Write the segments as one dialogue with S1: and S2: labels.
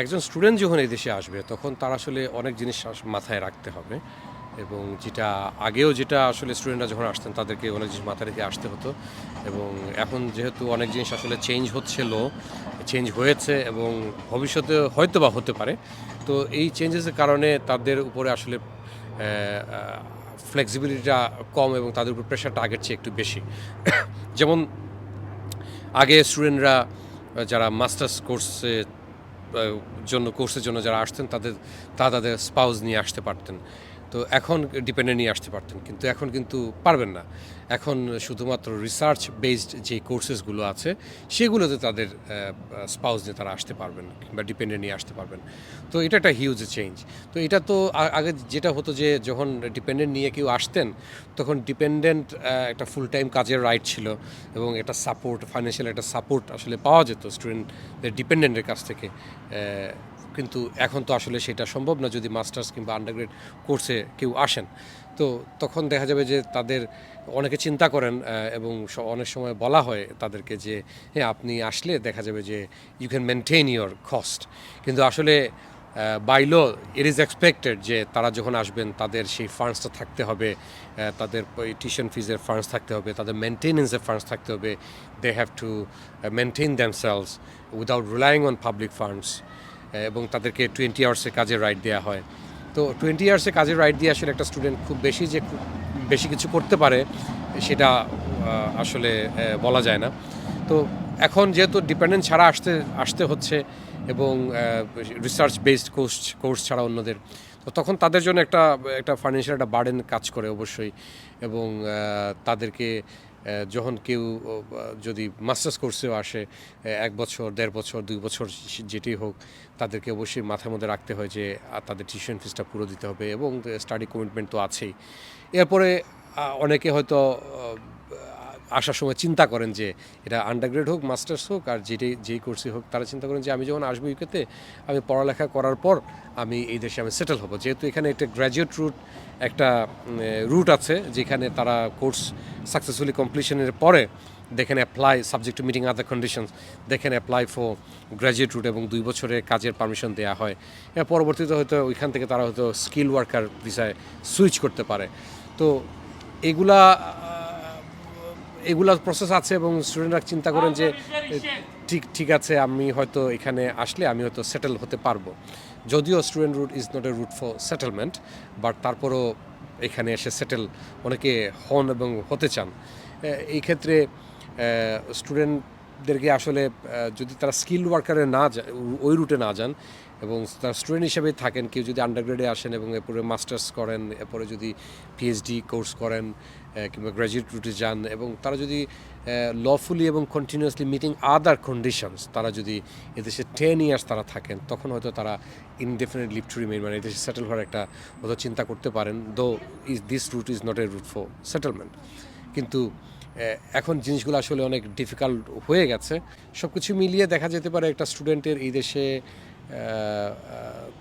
S1: একজন স্টুডেন্ট যখন এই দেশে আসবে, তখন তার আসলে অনেক জিনিস মাথায় রাখতে হবে এবং যেটা, আগেও যেটা আসলে স্টুডেন্টরা যখন আসতেন, তাদেরকে অনেক জিনিস মাথায় রেখে আসতে হতো এবং এখন যেহেতু অনেক জিনিস আসলে চেঞ্জ হচ্ছে লো চেঞ্জ হয়েছে এবং ভবিষ্যতে হয়তো বা হতে পারে, তো এই চেঞ্জেসের কারণে তাদের উপরে আসলে ফ্লেক্সিবিলিটিটা কম এবং তাদের উপর প্রেশারটা আগের চেয়ে একটু বেশি। যেমন, আগে স্টুডেন্টরা, যারা মাস্টার্স কোর্সে জন্য কোর্সের জন্য যারা আসতেন তাদের তা তাদের স্পাউস নিয়ে আসতে পারতেন। তো এখন ডিপেন্ডেন্ট নিয়ে আসতে পারতেন, কিন্তু এখন কিন্তু পারবেন না। এখন শুধুমাত্র রিসার্চ বেসড যে কোর্সেসগুলো আছে, সেগুলোতে তাদের স্পাউস নিয়ে তারা আসতে পারবেন কিংবা ডিপেন্ডেন্ট নিয়ে আসতে পারবেন। তো এটা একটা হিউজ চেঞ্জ তো এটা তো আগে যেটা হতো যে, যখন ডিপেন্ডেন্ট নিয়ে কেউ আসতেন, তখন ডিপেন্ডেন্ট একটা ফুল টাইম কাজের রাইট ছিল এবং এটা সাপোর্ট ফাইন্যান্সিয়াল একটা সাপোর্ট আসলে পাওয়া যেত স্টুডেন্টদের ডিপেন্ডেন্টের কাছ থেকে। কিন্তু এখন তো আসলে সেটা সম্ভব না, যদি মাস্টার্স কিংবা আন্ডারগ্রেড কোর্সে কেউ আসেন, তো তখন দেখা যাবে যে তাদের অনেকে চিন্তা করেন এবং অনেক সময় বলা হয় তাদেরকে যে হ্যাঁ আপনি আসলে দেখা যাবে যে you can maintain your cost কিন্তু আসলে বাইলো ইট ইজ এক্সপেক্টেড যে তারা যখন আসবেন, তাদের সেই ফান্ডসটা থাকতে হবে তাদের টিউশন ফিজের ফান্ডস থাকতে হবে, তাদের মেনটেনেন্সের ফান্ডস থাকতে হবে they have to maintain themselves without relying on public funds এবং তাদেরকে টোয়েন্টি আওয়ার্সের কাজে রাইট দেওয়া হয়। তো টোয়েন্টি ইয়ার্সে কাজের রাইট দিয়ে আসলে একটা স্টুডেন্ট খুব বেশি যে খুব বেশি কিছু করতে পারে, সেটা আসলে বলা যায় না। তো এখন যেহেতু ডিপেন্ডেন্ট ছাড়া আসতে আসতে হচ্ছে এবং রিসার্চ বেসড কোর্স কোর্স ছাড়া অন্যদের, তো তখন তাদের জন্য একটা একটা ফাইন্যান্সিয়াল একটা বার্ডেন কাজ করে অবশ্যই এবং তাদেরকে যখন কেউ যদি মাস্টার্স কোর্সেও আসে এক বছর, দেড় বছর, দুই বছর যেটি হোক, তাদেরকে অবশ্যই মাথার মধ্যে রাখতে হয় যে তাদের টিউশন ফিসটা পুরো দিতে হবে এবং স্টাডি কমিটমেন্ট তো আছেই। এরপরে অনেকে হয়তো আসার সময় চিন্তা করেন যে এটা আন্ডারগ্রেড হোক মাস্টার্স হোক আর যেটাই, যেই কোর্সই হোক, তারা চিন্তা করেন যে আমি যখন আসব ইউকেতে আমি পড়ালেখা করার পর আমি এই দেশে আমি সেটেল হব। যেহেতু এখানে একটা গ্র্যাজুয়েট রুট একটা রুট আছে যেখানে তারা কোর্স সাকসেসফুলি কমপ্লিশনের পরে দেখেন apply subject to meeting other conditions দেখেন অ্যাপ্লাই ফর গ্র্যাজুয়েট রুট এবং দুই বছরের কাজের পারমিশন দেওয়া হয়। পরবর্তীতে হয়তো ওইখান থেকে তারা হয়তো স্কিল ওয়ার্কার ভিসায় সুইচ করতে পারে। তো এগুলা এগুলা প্রসেস আছে এবং স্টুডেন্টরা চিন্তা করেন যে ঠিক ঠিক আছে আমি হয়তো এখানে আসলে আমি হয়তো সেটেল হতে পারব। যদিও student route is not a route for settlement but তারপরও এখানে এসে সেটেল অনেকে হন এবং হতে চান। এই ক্ষেত্রে স্টুডেন্টদেরকে আসলে যদি তারা স্কিল ওয়ার্কারে না ওই রুটে না যান এবং তারা স্টুডেন্ট হিসেবে থাকেন কেউ যদি আন্ডারগ্রেডে আসেন এবং এরপরে মাস্টার্স করেন এরপরে যদি পিএইচডি কোর্স করেন কিংবা গ্র্যাজুয়েট রুটে যান এবং তারা যদি লফুলি এবং কন্টিনিউয়াসলি মিটিং আদার কন্ডিশনস তারা যদি এদেশে টেন ইয়ার্স তারা থাকেন, তখন হয়তো তারা ইনডেফিনেট লিভ টু রিমেইন মানে এদেশে সেটেল হওয়ার একটা হয়তো চিন্তা করতে পারেন though is this route is not a route for settlement কিন্তু এখন জিনিসগুলো আসলে অনেক ডিফিকাল্ট হয়ে গেছে। সব কিছু মিলিয়ে দেখা যেতে পারে একটা স্টুডেন্টের এই দেশে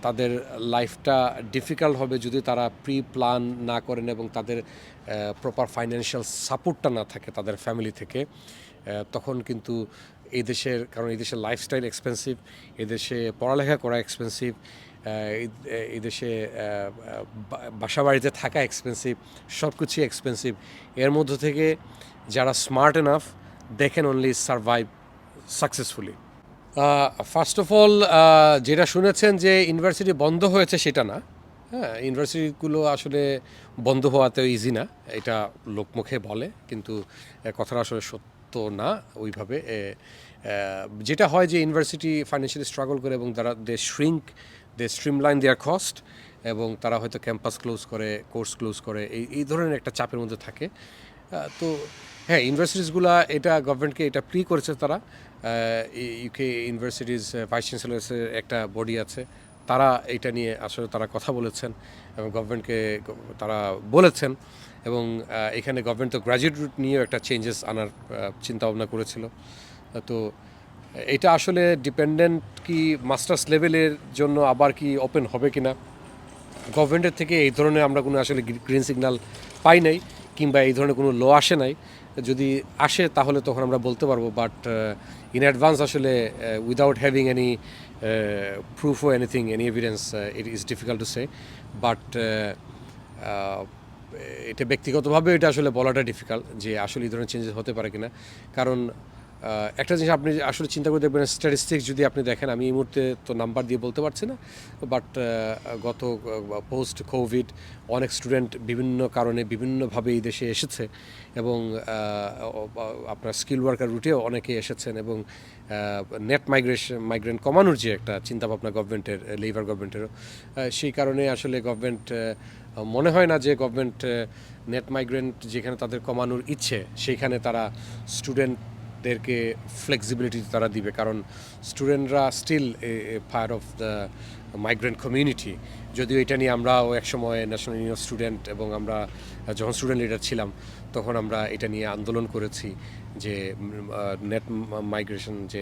S1: তাদের লাইফটা ডিফিকাল্ট হবে যদি তারা প্রি প্ল্যান না করেন এবং তাদের প্রপার ফাইন্যান্সিয়াল সাপোর্টটা না থাকে তাদের ফ্যামিলি থেকে তখন কিন্তু এই দেশের, কারণ এই দেশের লাইফস্টাইল এক্সপেন্সিভ এদেশে পড়ালেখা করা এক্সপেন্সিভ এই দেশে বাসা বাড়িতে থাকা এক্সপেন্সিভ সব কিছুই এক্সপেন্সিভ এর মধ্য থেকে যারা smart enough they can only survive successfully first of all যেটা শুনেছেন যে ইউনিভার্সিটি বন্ধ হয়েছে সেটা না। হ্যাঁ ইউনিভার্সিটিগুলো আসলে বন্ধ হওয়াতে ইজি না, এটা লোকমুখে বলে, কিন্তু কথাটা আসলে সত্য না ওইভাবে। যেটা হয় যে ইউনিভার্সিটি ফাইন্যান্সিয়ালি স্ট্রাগল করে এবং তারা they shrink they streamline their cost এবং তারা হয়তো ক্যাম্পাস ক্লোজ করে কোর্স ক্লোজ করে, এই এই ধরনের একটা চাপের মধ্যে থাকে। তো হ্যাঁ ইউনিভার্সিটিসগুলো এটা গভর্নমেন্টকে এটা প্রি করেছে তারা। ইউকে ইউনিভার্সিটিজ ভাইস চ্যান্সেলার্সের একটা বডি আছে। তারা এটা নিয়ে আসলে তারা কথা বলেছেন এবং গভর্নমেন্টকে তারা বলেছেন এবং এখানে গভর্নমেন্ট তো গ্র্যাজুয়েট রুট নিয়েও একটা চেঞ্জেস আনার চিন্তা ভাবনা করেছিল। তো এটা আসলে ডিপেন্ডেন্ট কি মাস্টার্স লেভেলের জন্য আবার কি ওপেন হবে কিনা? গভর্নমেন্টের থেকে এই ধরনের আমরা কোনো আসলে গ্রিন সিগন্যাল পাই নাই। কিংবা এই ধরনের কোনো ল আসে নাই যদি আসে তাহলে তখন আমরা বলতে পারব বাট ইন অ্যাডভান্স আসলে without having any proof O anything any evidence it is difficult to say uh, এটা ব্যক্তিগতভাবে এটা আসলে বলাটা ডিফিকাল্ট যে আসলে এই ধরনের চেঞ্জেস হতে পারে কিনা। কারণ একটা জিনিস আপনি আসলে চিন্তা করে দেখবেন স্ট্যাটিস্টিক্স যদি আপনি দেখেন, আমি এই মুহূর্তে তো নাম্বার দিয়ে বলতে পারছি না বাট গত পোস্ট কোভিড অনেক স্টুডেন্ট বিভিন্ন কারণে বিভিন্নভাবে এই দেশে এসেছে এবং আপনার স্কিল ওয়ার্কার রুটেও অনেকে এসেছেন এবং নেট মাইগ্রেশন মাইগ্রেন্ট কমানোর যে একটা চিন্তাভাবনা গভর্নমেন্টের লেবার গভর্নমেন্টেরও সেই কারণে আসলে গভর্নমেন্ট মনে হয় না যে গভর্নমেন্ট নেট মাইগ্রেন্ট যেখানে তাদের কমানোর ইচ্ছে সেইখানে তারা স্টুডেন্টদেরকে ফ্লেক্সিবিলিটি তারা দিবে। কারণ স্টুডেন্টরা still fire of the migrant community যদিও এটা নিয়ে আমরাও একসময় ন্যাশনাল ইউনিয়ন স্টুডেন্ট এবং আমরা যখন স্টুডেন্ট লিডার ছিলাম, তখন আমরা এটা নিয়ে আন্দোলন করেছি। যে নেট মাইগ্রেশন যে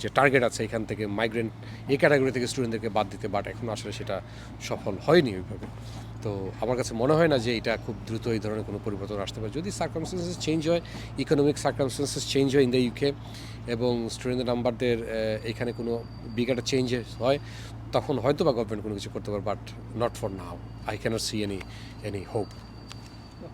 S1: যে টার্গেট আছে এখান থেকে মাইগ্রেন্ট এই ক্যাটাগরি থেকে স্টুডেন্টদেরকে বাদ দিতে বাট এখন আসলে সেটা সফল হয়নি ওইভাবে। তো আমার কাছে মনে হয় না যে এটা খুব দ্রুত এই ধরনের কোনো পরিবর্তন আসতে পারে। যদি সার্কামস্টেন্সেস চেঞ্জ হয় ইকোনমিক সার্কামস্টেন্সেস চেঞ্জ হয় ইন দ্য ইউকে এবং স্টুডেন্টের নাম্বারদের এখানে কোনো বিগ চেঞ্জেস হয়, তখন হয়তো বা গভর্নমেন্ট কোনো কিছু করতে পারে but not for now I cannot see any any hope